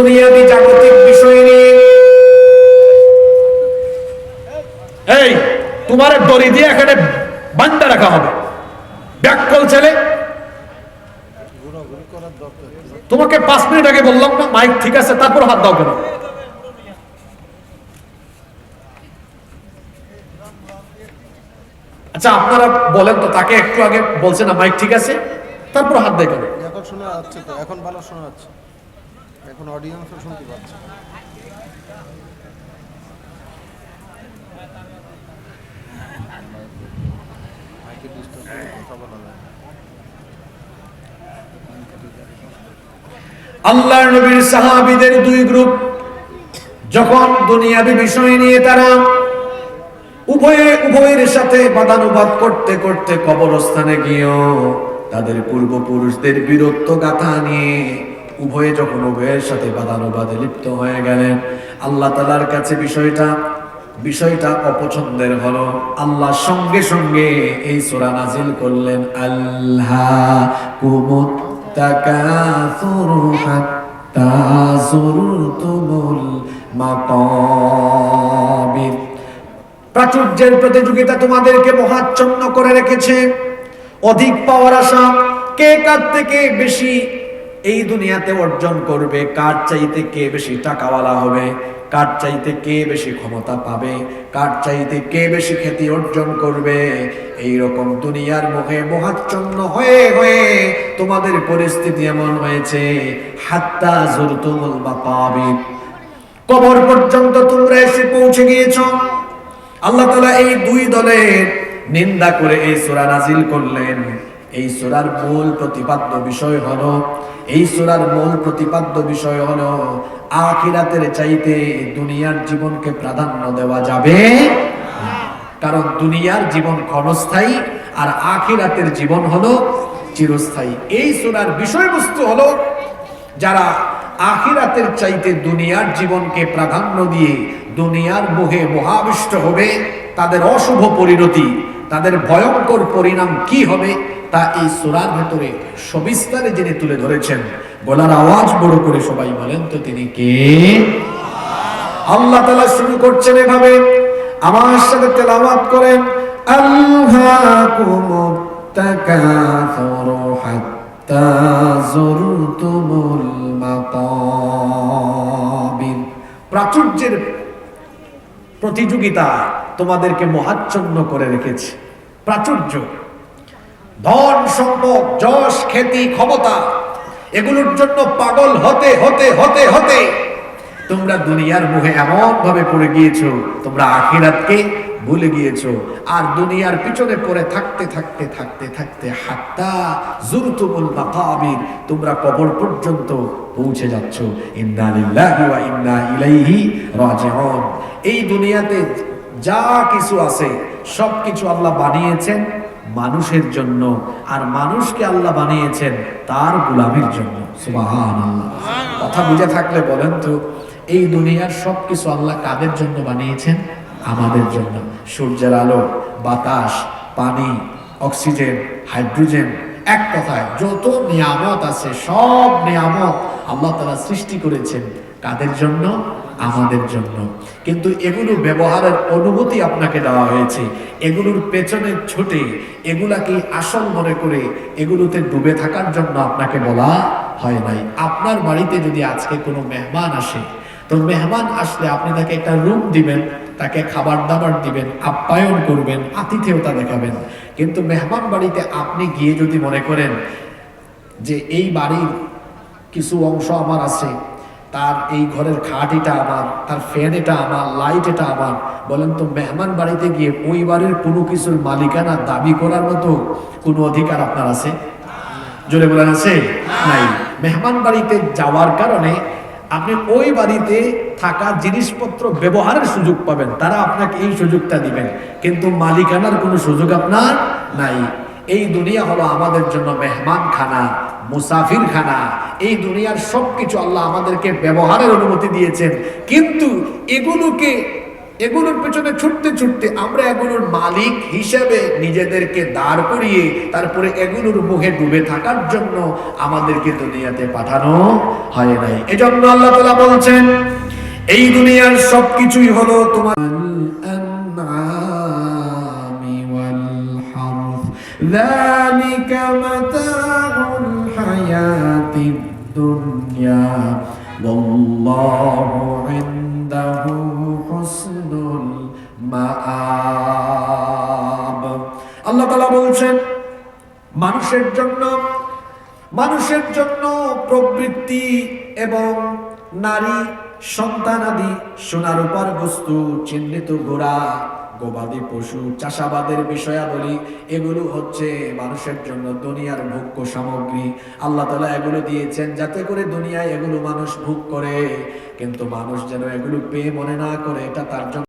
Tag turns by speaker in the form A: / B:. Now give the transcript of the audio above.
A: দুনিয়াবি জাগতিক বিষয় নিয়ে। এই তোমার দড়ি দিয়ে এখানে বান্ধা রাখা হবে। ব্যাককল ছেলে। তোমাকে পাঁচ মিনিট আগে বললাম না মাইক ঠিক আছে তারপর হাত দাও কেন? আচ্ছা আপনারা বলেন তো তাকে একটু আগে বলছে না মাইক ঠিক আছে তারপর হাত দেয় কেন?
B: এখন শোনা যাচ্ছে তো এখন ভালো শোনা যাচ্ছে। এখন অডিয়েন্সও শুনতে পাচ্ছে মাইকে।
A: আল্লাহর নবীর সাহাবীদের দুই গ্রুপ, যখন দুনিয়াবি বিষয় নিয়ে তারা উভয়ে উভয়ের সাথে বাদানুবাদ করতে করতে কবরস্থানে গিয়েও তাদের পূর্বপুরুষদের বীরত্ব গাথা নিয়ে উভয়ে যখন উভয়ের সাথে বাদানুবাদে লিপ্ত হয়ে গেলেন, আল্লাহ তালার কাছে বিষয়টা বিষয়টা অপছন্দের হলো। আল্লাহ সঙ্গে সঙ্গে এই সোরা নাজিল করলেন আল্লাহ কুমুত তাকাসুরু হাত্তা জুরতুমুল মাকাবির। প্রাচুর্যের প্রতিযোগিতা তোমাদেরকে মহাচ্ছন্ন করে রেখেছে। অধিক পাওয়ার আশা কে কার থেকে বেশি এই দুনিয়াতে অর্জন করবে, কার চাইতে কে বেশি টাকাওয়ালা হবে, কার চাইতে কে বেশি ক্ষমতা পাবে, কার চাইতে কে বেশি খ্যাতি অর্জন করবে? এই রকম দুনিয়ার মুখে মহাচ্ছন্ন হয়ে হয়ে তোমাদের পরিস্থিতি এমন হয়েছে, হাত্তা জুরতুমুল মাকাবির। কবর পর্যন্ত তোমরা এসে পৌঁছে গিয়েছো। আল্লাহ তালা এই দুই দলের নিন্দা করে এই সূরা নাজিল করলেন। এই সূরার মূল প্রতিপাদ্য বিষয় হলো, এই সূরার মূল প্রতিপাদ্য বিষয় হলো, আখিরাতের চাইতে দুনিয়ার জীবনকে প্রাধান্য দেওয়া যাবে কারণ দুনিয়ার জীবন ক্ষণস্থায়ী আর আখিরাতের জীবন হলো চিরস্থায়ী। এই সূরার বিষয়বস্তু হলো, যারা আখিরাতের চাইতে দুনিয়ার জীবনকে প্রাধান্য দিয়ে দুনিয়ার মোহে মহাবিষ্ট হবে, তাদের অশুভ পরিণতি, তাদের ভয়ঙ্কর পরিণাম কি হবে? তা এই সুরার ভেতরে সবিস্তারে যিনি তুলে ধরেছেন। গলার আওয়াজ বড় করে সবাই বলেন তো তিনি কে? আল্লাহ তালা শুরু করছেন এভাবে। আমার সাথে তেলাওয়াত করেন প্রাচুর্যের প্রতিযোগিতা তোমাদেরকে মহাচ্ছন্ন করে রেখেছে। প্রাচুর্য ধন সম্পদ, যশ, খ্যাতি, ক্ষমতা, এগুলোর জন্য পাগল হতে হতে হতে হতে তোমরা দুনিয়ার মুখে এমন ভাবে পড়ে গিয়েছো, তোমরা আখিরাতকে ভুলে গিয়েছো। আর দুনিয়ার পিছনে পড়ে থাকতে থাকতে থাকতে থাকতে হাত্তা জুরতুমুল মাকাবির তোমরা কবর পর্যন্ত পৌঁছে যাচ্ছ। ইন্না লিল্লাহি ওয়া ইন্না ইলাইহি রাজিউন। এই দুনিয়াতে যা কিছু আছে সব কিছু আল্লাহ বানিয়েছেন। মানুষের জন্য, আর মানুষকে আল্লাহ বানিয়েছেন তার গোলামির জন্য। কথা বুঝে থাকলে বলেন তো, এই দুনিয়ার সব কিছু আল্লাহ কাদের জন্য বানিয়েছেন? আমাদের জন্য। সূর্যের আলো, বাতাস, পানি, অক্সিজেন, হাইড্রোজেন, এক কথায় যত নিয়ামত আছে, সব নিয়ামত আল্লাহ তারা সৃষ্টি করেছেন। কাদের জন্য? আমাদের জন্য। কিন্তু এগুলো ব্যবহারের অনুভূতি আপনাকে দেওয়া হয়েছে। এগুলোর পেছনে ছুটে, এগুলাকে আসল মনে করে এগুলোতে ডুবে থাকার জন্য আপনাকে বলা হয় নাই। আপনার বাড়িতে যদি আজকে কোনো মেহমান আসে, তো মেহমান আসলে আপনি তাকে একটা রুম দিবেন, তাকে খাবার দাবার দিবেন, আপ্যায়ন করবেন, আতিথেয়তা দেখাবেন। কিন্তু মেহমান বাড়িতে আপনি গিয়ে যদি মনে করেন যে এই বাড়ির কিছু অংশ আমার আছে তার এই ঘরের খাট এটা আমার, তার ফ্যান এটা আমার লাইট এটা আমার। বলেন তো, মেহমান বাড়িতে গিয়ে ওই বাড়ির কোনো কিছুর মালিকানা দাবি করার মতো কোনো অধিকার আপনার আছে? জোরে বলেন, আছে? নাই। মেহমান বাড়িতে যাওয়ার কারণে আপনি ওই বাড়িতে থাকা জিনিসপত্র ব্যবহারের সুযোগ পাবেন, তারা আপনাকে এই সুযোগটা দিবেন। কিন্তু মালিকানার কোনো সুযোগ আপনার নাই। এই দুনিয়া হলো আমাদের জন্য মেহমান খানা মুসাফির খানা এই দুনিয়ার সবকিছু আল্লাহ আমাদেরকে ব্যবহারের অনুমতি দিয়েছেন। কিন্তু এগুলোকে, এগুলোর পেছনে ছুটতে ছুটতে আমরা এগুলোর মালিক হিসেবে নিজেদেরকে দাঁড় করিয়ে তারপরে এগুলোর মুখে ডুবে থাকার জন্য আমাদেরকে দুনিয়াতে পাঠানো হয় নাই। এজন্য আল্লাহ তালা বলছেন, এই দুনিয়ার সবকিছুই হলো তোমার ذلك متاع الحياة الدنيا والله عنده حسن المآب আল্লাহ তালা বলছেন মানুষের জন্য মানুষের জন্য প্রবৃত্তি এবং নারী সন্তানাদি সোনার উপর বস্তু চিহ্নিত ঘোড়া গবাদি পশু, চাষাবাদের বিষয়াবলী, এগুলো হচ্ছে মানুষের জন্য দুনিয়ার ভোগ্য সামগ্রী। আল্লাহ তালা এগুলো দিয়েছেন যাতে করে দুনিয়ায় এগুলো মানুষ ভোগ করে। কিন্তু মানুষ যেন এগুলো পেয়ে মনে না করে, এটা তার জন্য